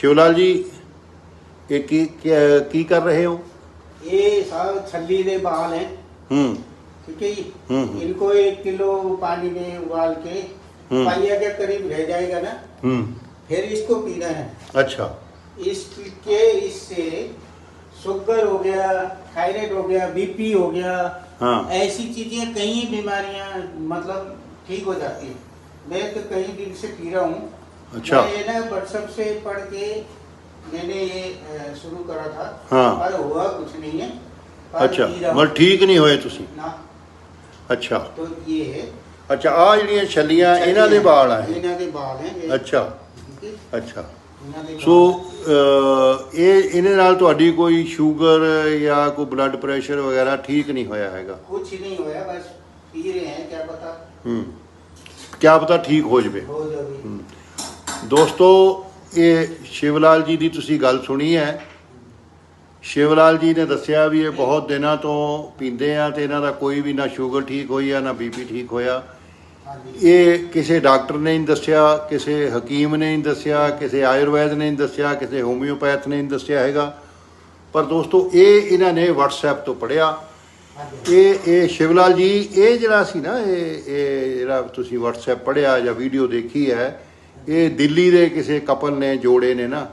शिवलाल जी ये की, क्या, की कर रहे हो? ये सब छली दे बाल है। हम्म। ठीक है हम्म, हम्म। इनको एक किलो पानी में उबाल के हम्म। पानी के करीब रह जाएगा ना हम्म। फिर इसको पीना है। अच्छा। इसके इससे शुगर हो गया थायराइड हो गया बीपी हो गया हाँ। ऐसी चीज़ें कई बीमारियाँ मतलब ठीक हो जाती है। मैं तो कई दिन से पी रहा हूँ। अच्छा। मैं ये ना व्हाट्सएप से पढ़ के मैंने ये अ, शुरू करा था हाँ। पर हुआ कुछ नहीं है पर ਅੱਛਾ पी रहा हूँ। ਮਤਲਬ ਠੀਕ ਨਹੀਂ ਹੋਏ ਤੁਸੀਂ ना ਅੱਛਾ तो ये है ਅੱਛਾ ਆ ਜਿਹੜੀਆਂ ਛੱਲੀਆਂ ਇਹਨਾਂ ਦੇ ਵਾਲ ਆ ਇਹ ਇਹਨਾਂ ਦੇ ਵਾਲ ਹੈ ਇਹ। ਅੱਛਾ ਠੀਕ ਹੈ? ਅੱਛਾ ਇਹਨਾਂ ਦੇ ਸੋ ਵਾਲ। ਅਹ, ਇਹ ਇਹਦੇ ਨਾਲ ਤੁਹਾਡੀ ਕੋਈ ਸ਼ੂਗਰ ਜਾਂ ਕੋਈ ਬਲੱਡ ਪ੍ਰੈਸ਼ਰ ਵਗੈਰਾ ਠੀਕ ਨਹੀਂ ਹੋਇਆ ਹੈਗਾ कुछ नहीं होया बस पी रहे हैं क्या पता ਹੂੰ ਕਿਆ ਪਤਾ ਠੀਕ ਹੋ ਜਵੇ हो जाए ਹੂੰ। ਦੋਸਤੋ ਇਹ ਸ਼ਿਵਲਾਲ ਜੀ ਦੀ ਤੁਸੀਂ ਗੱਲ ਸੁਣੀ ਹੈ। ਸ਼ਿਵਲਾਲ ਜੀ ਨੇ ਦੱਸਿਆ ਵੀ ਇਹ ਬਹੁਤ ਦਿਨਾਂ ਤੋਂ ਪੀਂਦੇ ਆ ਤੇ ਇਹਨਾਂ ਦਾ ਕੋਈ ਵੀ ਨਾ ਸ਼ੂਗਰ ਠੀਕ ਹੋਈ ਆ ਨਾ ਬੀਪੀ ਠੀਕ ਹੋਇਆ। ਇਹ ਕਿਸੇ ਡਾਕਟਰ ਨੇ ਨਹੀਂ ਦੱਸਿਆ ਕਿਸੇ ਹਕੀਮ ਨੇ ਨਹੀਂ ਦੱਸਿਆ ਕਿਸੇ ਆਯੁਰਵੈਦ ਨੇ ਨਹੀਂ ਦੱਸਿਆ ਕਿਸੇ ਹੋਮਿਓਪੈਥ ਨੇ ਨਹੀਂ ਦੱਸਿਆ ਹੈਗਾ। ਪਰ ਦੋਸਤੋ ਇਹ ਇਹਨਾਂ ਨੇ WhatsApp ਤੋਂ ਪੜਿਆ ਇਹ ਇਹ ਸ਼ਿਵਲਾਲ ਜੀ ਇਹ ਜਿਹੜਾ ਸੀ ਨਾ ਇਹ ਇਹ ਜਿਹੜਾ ਤੁਸੀਂ WhatsApp ਪੜਿਆ ਜਾਂ ਵੀਡੀਓ ਦੇਖੀ ਹੈ ਇਹ ਦਿੱਲੀ ਦੇ ਕਿਸੇ ਕਪਲ ਨੇ ਜੋੜੇ ਨੇ ਨਾ,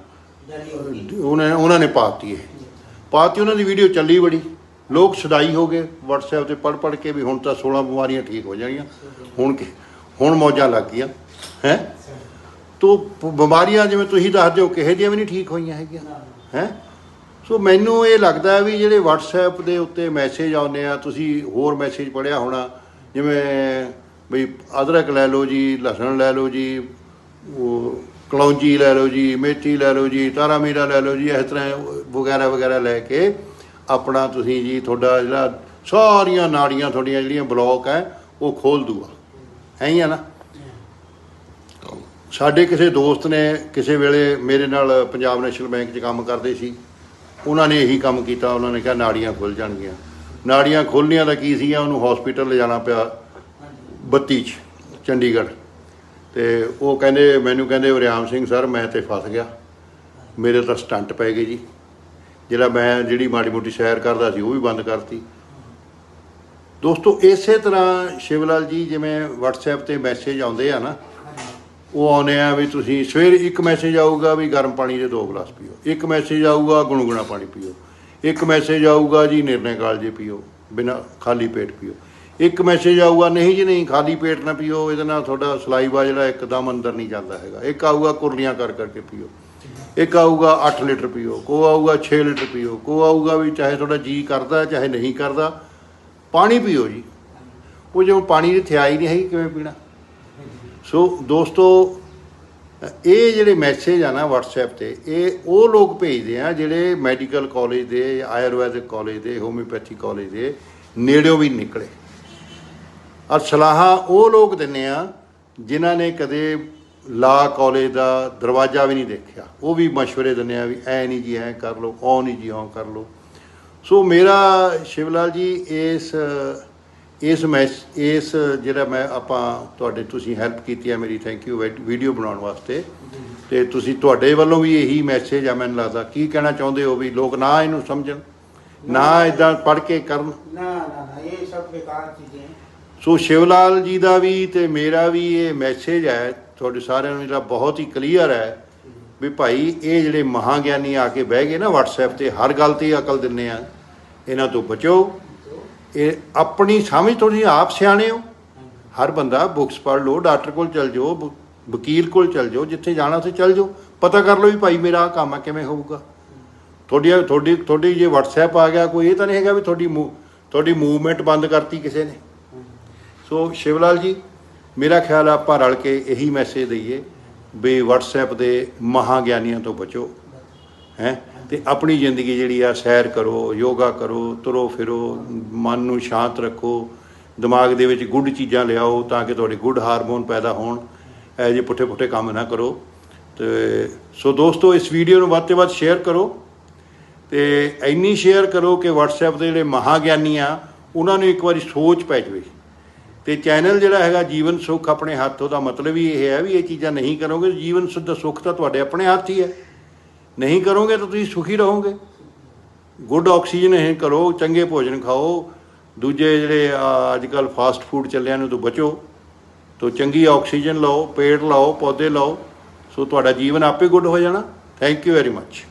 ਉਹਨਾਂ ਉਹਨਾਂ ਨੇ ਪਾਤੀ ਇਹ। ਪਾਤੀ ਉਹਨਾਂ ਦੀ ਵੀਡੀਓ ਚੱਲੀ ਬੜੀ। ਲੋਕ ਸਦਾਈ ਹੋ ਗਏ, WhatsApp ਤੇ ਪੜ ਪੜ ਕੇ ਵੀ ਹੁਣ ਤਾਂ 16 ਬਿਮਾਰੀਆਂ ਠੀਕ ਹੋ ਜਾਣੀਆਂ। ਹੁਣ ਕਿ, ਹੁਣ ਮੌਜਾਂ ਲੱਗ ਗਈਆਂ, ਹੈ? ਤੋ ਬਿਮਾਰੀਆਂ ਜਿਵੇਂ ਤੁਸੀਂ ਦੱਸ ਦਿਓ ਕਿਸੇ ਦੀਆਂ ਵੀ ਨਹੀਂ ਠੀਕ ਹੋਈਆਂ ਹੈਗੀਆਂ, ਹੈ? ਸੋ ਮੈਨੂੰ ਇਹ ਲੱਗਦਾ ਵੀ ਜਿਹੜੇ WhatsApp ਦੇ ਉੱਤੇ ਮੈਸੇਜ ਆਉਂਦੇ ਆ, ਤੁਸੀਂ ਹੋਰ ਮੈਸੇਜ ਪੜਿਆ ਹੋਣਾ, ਜਿਵੇਂ ਬਈ ਅਦਰਕ ਲੈ ਲਓ ਜੀ, ਲਸਣ ਲੈ ਲਓ ਜੀ ਉਹ ਕਲੌਂਜੀ ਲੈ ਲਓ ਜੀ, ਮੇਥੀ ਲੈ ਲਓ ਜੀ, ਤਾਰਾ ਮੀਰਾ ਲੈ ਲਓ ਜੀ, ਇਸ ਤਰ੍ਹਾਂ ਵਗੈਰਾ ਵਗੈਰਾ ਲੈ ਕੇ ਆਪਣਾ ਤੁਸੀਂ ਜੀ ਤੁਹਾਡਾ ਜਿਹੜਾ ਸਾਰੀਆਂ ਨਾੜੀਆਂ ਤੁਹਾਡੀਆਂ ਜਿਹੜੀਆਂ ਬਲੌਕ ਹੈ, ਉਹ ਖੋਲ ਦੂਗਾ। ਹੈ ਹੀ ਆ ਨਾ? ਸਾਡੇ ਕਿਸੇ ਦੋਸਤ ਨੇ ਕਿਸੇ ਵੇਲੇ ਮੇਰੇ ਨਾਲ ਪੰਜਾਬ ਨੈਸ਼ਨਲ ਬੈਂਕ 'ਚ ਕੰਮ ਕਰਦੇ ਸੀ। ਉਹਨਾਂ ਨੇ ਇਹੀ ਕੰਮ ਕੀਤਾ, ਉਹਨਾਂ ਨੇ ਕਿਹਾ ਨਾੜੀਆਂ ਖੁੱਲ ਜਾਣਗੀਆਂ। ਨਾੜੀਆਂ ਖੁੱਲ੍ਹਣੀਆਂ ਦਾ ਕੀ ਸੀਗਾ ਉਹਨੂੰ ਹਸਪੀਟਲ ਲਿਜਾਣਾ ਪਿਆ 32 ਚ, ਚੰਡੀਗੜ੍ਹ। ਤੇ ਉਹ ਕਹਿੰਦੇ, ਮੈਨੂੰ ਕਹਿੰਦੇ ਵਰਿਆਮ ਸਿੰਘ ਸਰ, ਮੈਂ ਤੇ ਫਸ ਗਿਆ। ਮੇਰੇ ਤਾਂ ਸਟੰਟ ਪੈ ਗਏ ਜੀ। ਜਿਹੜਾ ਮੈਂ ਜਿਹੜੀ ਮਾੜੀ ਮੋਟੀ ਸੈਰ ਕਰਦਾ ਸੀ, ਉਹ ਵੀ ਬੰਦ ਕਰਤੀ। ਦੋਸਤੋ, ਇਸੇ ਤਰ੍ਹਾਂ ਸ਼ਿਵਲਾਲ ਜੀ ਜਿਵੇਂ WhatsApp ਤੇ ਮੈਸੇਜ ਆਉਂਦੇ ਆ ਨਾ, ਉਹ ਆਉਨੇ ਆ ਵੀ ਤੁਸੀਂ ਸਵੇਰ ਇੱਕ ਮੈਸੇਜ ਆਊਗਾ ਵੀ ਗਰਮ ਪਾਣੀ ਦੇ ਦੋ ਗਲਾਸ ਪੀਓ। ਇੱਕ ਮੈਸੇਜ ਆਊਗਾ, ਗੁਣਗੁਣਾ ਪਾਣੀ ਪੀਓ। ਇੱਕ ਮੈਸੇਜ ਆਊਗਾ ਜੀ, ਨਿਰਣੇ ਕਾਲਜੇ ਪੀਓ, ਬਿਨਾ ਖਾਲੀ ਪੇਟ ਪੀਓ। ਇੱਕ ਮੈਸੇਜ ਆਊਗਾ, ਨਹੀਂ ਜੀ, ਨਹੀਂ, ਖਾਲੀ ਪੇਟ ਨਾ ਪੀਓ, ਇਹਦੇ ਨਾਲ ਤੁਹਾਡਾ ਸਲਾਈਵਾ ਜਿਹੜਾ ਇੱਕਦਮ ਅੰਦਰ ਨਹੀਂ ਜਾਂਦਾ ਹੈਗਾ। ਇੱਕ ਆਊਗਾ ਕੁਰਲੀਆਂ ਕਰ ਕਰਕੇ ਪੀਓ। ਇੱਕ ਆਊਗਾ 8 ਲੀਟਰ ਪੀਓ, ਕੋ ਆਊਗਾ 6 ਲੀਟਰ ਪੀਓ, ਕੋ ਆਊਗਾ ਵੀ ਚਾਹੇ ਤੁਹਾਡਾ ਜੀ ਕਰਦਾ, ਚਾਹੇ ਨਹੀਂ ਕਰਦਾ, ਪਾਣੀ ਪੀਓ ਜੀ। ਉਹ ਜਿਵੇਂ ਪਾਣੀ ਦੀ ਥਿਆਈ ਨਹੀਂ ਹੈਗੀ, ਕਿਵੇਂ ਪੀਣਾ? ਸੋ ਦੋਸਤੋ, ਇਹ ਜਿਹੜੇ ਮੈਸੇਜ ਆ ਨਾ WhatsApp ਤੇ, ਇਹ ਉਹ ਲੋਕ ਭੇਜਦੇ ਆ ਜਿਹੜੇ ਮੈਡੀਕਲ ਕਾਲਜ ਦੇ, ਆਯੁਰਵੈਦਿਕ ਕਾਲਜ ਦੇ, ਹੋਮਿਓਪੈਥੀ ਕਾਲਜ ਦੇ ਨੇੜਿਓਂ ਵੀ ਨਿਕਲੇ। ਔਰ ਸਲਾਹਾਂ ਉਹ ਲੋਕ ਦਿੰਨੇ ਆ ਜਿਨ੍ਹਾਂ ਨੇ ਕਦੇ ਲਾ ਕਾਲਜ ਦਾ ਦਰਵਾਜ਼ਾ ਵੀ ਨਹੀਂ ਦੇਖਿਆ। ਉਹ ਵੀ مشਵਰੇ ਦਿੰਨੇ ਆ ਵੀ ਐ ਨਹੀਂ ਜੀ ਐ ਕਰ ਲਓ ਔ ਨਹੀਂ ਜੀ ਔ ਕਰ ਲਓ। ਸੋ ਮੇਰਾ ਸ਼ਿਵਲਾਲ ਜੀ ਇਸ ਇਸ ਇਸ ਜਿਹੜਾ ਮੈਂ ਆਪਾਂ ਤੁਹਾਡੇ ਤੁਸੀਂ ਹੈਲਪ ਕੀਤੀ ਹੈ ਮੇਰੀ ਥੈਂਕ ਯੂ ਵੀਡੀਓ ਬਣਾਉਣ ਵਾਸਤੇ। ਤੇ ਤੁਸੀਂ ਤੁਹਾਡੇ ਵੱਲੋਂ ਵੀ ਇਹੀ ਮੈਸੇਜ ਆ ਮੈਨੂੰ ਲੱਗਦਾ। ਕੀ ਕਹਿਣਾ ਚਾਹੁੰਦੇ ਹੋ ਵੀ ਲੋਕ ਨਾ ਇਹਨੂੰ ਸਮਝਣ? ਨਾ ਇਦਾਂ ਪੜ ਕੇ ਕਰਨ? ਨਾ ਨਾ ਇਹ ਸਭ ਬੇਕਾਰ ਚੀਜ਼ ਸੋ ਸ਼ਿਵਲਾਲ ਜੀ ਦਾ ਵੀ ਤੇ ਮੇਰਾ ਵੀ ਇਹ ਮੈਸੇਜ ਹੈ, ਤੁਹਾਡੇ ਸਾਰਿਆਂ ਨੂੰ ਜਿਹੜਾ ਬਹੁਤ ਹੀ ਕਲੀਅਰ ਹੈ ਵੀ ਭਾਈ ਇਹ ਜਿਹੜੇ ਮਹਾਗਿਆਨੀ ਆ ਕੇ ਬਹਿ ਗਏ ਨਾ WhatsApp ਤੇ, ਹਰ ਗੱਲ ਤੇ ਅਕਲ ਦਿੰਨੇ ਆ, ਇਹਨਾਂ ਤੋਂ ਬਚੋ। ਇਹ ਆਪਣੀ ਸਮਝ ਤੁਸੀਂ ਆਪ ਸਿਆਣੇ ਹੋ। ਹਰ ਬੰਦਾ ਬੁੱਕਸ ਪੜ੍ਹ ਲਓ ਡਾਕਟਰ ਕੋਲ ਚਲ ਜਾਓ, ਵ- ਵਕੀਲ ਕੋਲ ਚਲ ਜਾਓ, ਜਿੱਥੇ ਜਾਣਾ ਉੱਥੇ ਚਲ ਜਾਓ। ਪਤਾ ਕਰ ਲਓ ਵੀ ਭਾਈ ਮੇਰਾ ਕੰਮ ਕਿਵੇਂ ਹੋਊਗਾ। ਤੁਹਾਡੀ ਤੁਹਾਡੀ ਤੁਹਾਡੀ ਜੇ WhatsApp ਆ ਗਿਆ, ਕੋਈ ਇਹ ਤਾਂ ਨਹੀਂ ਹੈਗਾ ਵੀ ਤੁਹਾਡੀ ਮੂ- ਤੁਹਾਡੀ ਮੂਵਮੈਂਟ ਬੰਦ ਕਰਤੀ ਕਿਸੇ ਨੇ। ਸੋ ਸ਼ਿਵਲਾਲ ਜੀ, ਮੇਰਾ ਖਿਆਲ ਆ ਆਪਾਂ ਰਲ ਕੇ ਇਹੀ ਮੈਸੇਜ ਦਈਏ ਵੀ WhatsApp ਦੇ ਮਹਾਗਿਆਨੀਆਂ ਤੋਂ ਬਚੋ, ਹੈ? ਤੇ ਆਪਣੀ ਜ਼ਿੰਦਗੀ ਜਿਹੜੀ ਆ ਸੈਰ ਕਰੋ, ਯੋਗਾ ਕਰੋ, ਤੁਰੋ ਫਿਰੋ, ਮਨ ਨੂੰ ਸ਼ਾਂਤ ਰੱਖੋ, ਦਿਮਾਗ ਦੇ ਵਿੱਚ ਗੁੱਡ ਚੀਜ਼ਾਂ ਲਿਆਓ ਤਾਂ ਕਿ ਤੁਹਾਡੇ ਗੁੱਡ ਹਾਰਮੋਨ ਪੈਦਾ ਹੋਣ, ਇਹ ਜਿਹੇ ਪੁੱਠੇ ਪੁੱਠੇ ਕੰਮ ਨਾ ਕਰੋ। ਤੇ ਸੋ ਦੋਸਤੋ, ਇਸ ਵੀਡੀਓ ਨੂੰ ਵੱਧ ਤੋਂ ਵੱਧ ਸ਼ੇਅਰ ਕਰੋ ਤੇ ਇੰਨੀ ਸ਼ੇਅਰ ਕਰੋ ਕਿ WhatsApp ਦੇ ਜਿਹੜੇ ਮਹਾਗਿਆਨੀ ਆ ਉਹਨਾਂ ਨੂੰ ਇੱਕ ਵਾਰੀ ਸੋਚ ਪੈ ਜਾਵੇ। ਤੇ ਚੈਨਲ ਜਿਹੜਾ ਹੈਗਾ ਜੀਵਨ ਸੁੱਖ ਆਪਣੇ ਹੱਥ, ਉਹਦਾ ਮਤਲਬ ਹੀ ਇਹ ਹੈ ਵੀ ਇਹ ਚੀਜ਼ਾਂ ਨਹੀਂ ਕਰੋਗੇ, ਜੀਵਨ ਸੁੱਧ ਦਾ ਸੁੱਖ ਤਾਂ ਤੁਹਾਡੇ ਆਪਣੇ ਹੱਥ ਹੀ ਹੈ। ਨਹੀਂ ਕਰੋਗੇ ਤਾਂ ਤੁਸੀਂ ਸੁਖੀ ਰਹੋਗੇ। ਗੁੱਡ ਆਕਸੀਜਨ ਇਹ ਕਰੋ, ਚੰਗੇ ਭੋਜਨ ਖਾਓ, ਦੂਜੇ ਜਿਹੜੇ ਅੱਜ ਕੱਲ ਫਾਸਟ ਫੂਡ ਚੱਲਿਆ ਨੂੰ ਤੋਂ ਬਚੋ। ਤੋਂ ਚੰਗੀ ਆਕਸੀਜਨ ਲਓ, ਪੇੜ ਲਾਓ, ਪੌਦੇ ਲਓ, ਸੋ ਤੁਹਾਡਾ ਜੀਵਨ ਆਪੇ ਗੁੱਡ ਹੋ ਜਾਣਾ। Thank you very much